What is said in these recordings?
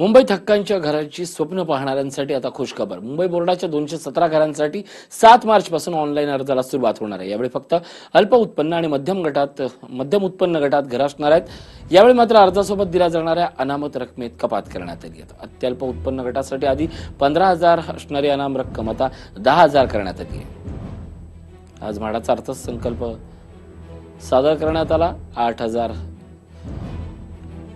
मुंबईत हक्कांच्या घराची स्वप्न पाहणाऱ्यांसाठी आता खुशखबर. मुंबई बोर्डाच्या दोनशे सतरा घरांसाठी सात मार्च पासून ऑनलाईन अर्जाला सुरुवात होणार आहे. यावेळी फक्त अल्प उत्पन्न आणि मध्यम गटात मध्यम उत्पन्न गटात घर असणार आहेत. यावेळी मात्र अर्जासोबत दिल्या जाणाऱ्या अनामत रकमेत कपात करण्यात आली आहे. अत्यल्प उत्पन्न गटासाठी आधी पंधरा हजार असणारी अनाम रक्कम आता दहा हजार करण्यात आली आहे. आज म्हाडाचा अर्थसंकल्प सादर करण्यात आला. आठ हजार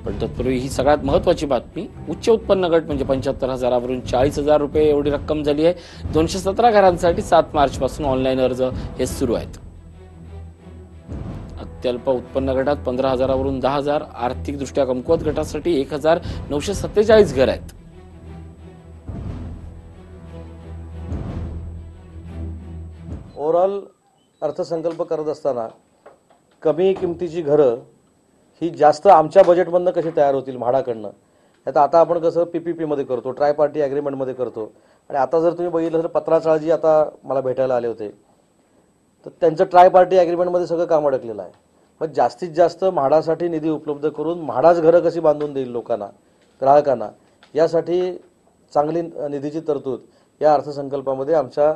पण तत्पूर्वी ही सगळ्यात महत्वाची बातमी उच्च उत्पन्न गट म्हणजे पंच्याहत्तर हजारावरून चाळीस हजार रुपये एवढी रक्कम झाली आहे. दोनशे सतरा घरांसाठी सात मार्च पासून ऑनलाईन अर्ज हे सुरू आहेत. अत्यल्प उत्पन्न गटात पंधरा हजारावरून दहा हजार आर्थिकदृष्ट्या कमकुवत गटासाठी एक हजार नऊशे सत्तेचाळीस घर आहेत. ओव्हरऑल अर्थसंकल्प करत असताना कमी किमतीची घरं ही जास्त आमच्या बजेटमधनं कशी तयार होतील म्हाडाकडनं? आता आता आपण कसं पी पी पीमध्ये करतो ट्राय पार्टी ॲग्रीमेंटमध्ये करतो. आणि आता जर तुम्ही बघितलं तर पत्राचाळजी आता मला भेटायला आले होते. तर त्यांचं ट्राय पार्टी ॲग्रीमेंटमध्ये सगळं काम अडकलेलं आहे. पण जास्तीत जास्त म्हाडासाठी निधी उपलब्ध करून म्हाडाच घरं कशी बांधून देईल लोकांना ग्राहकांना? यासाठी चांगली निधीची तरतूद या अर्थसंकल्पामध्ये आमच्या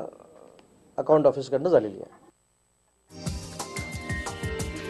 अकाउंट ऑफिसकडनं झालेली आहे.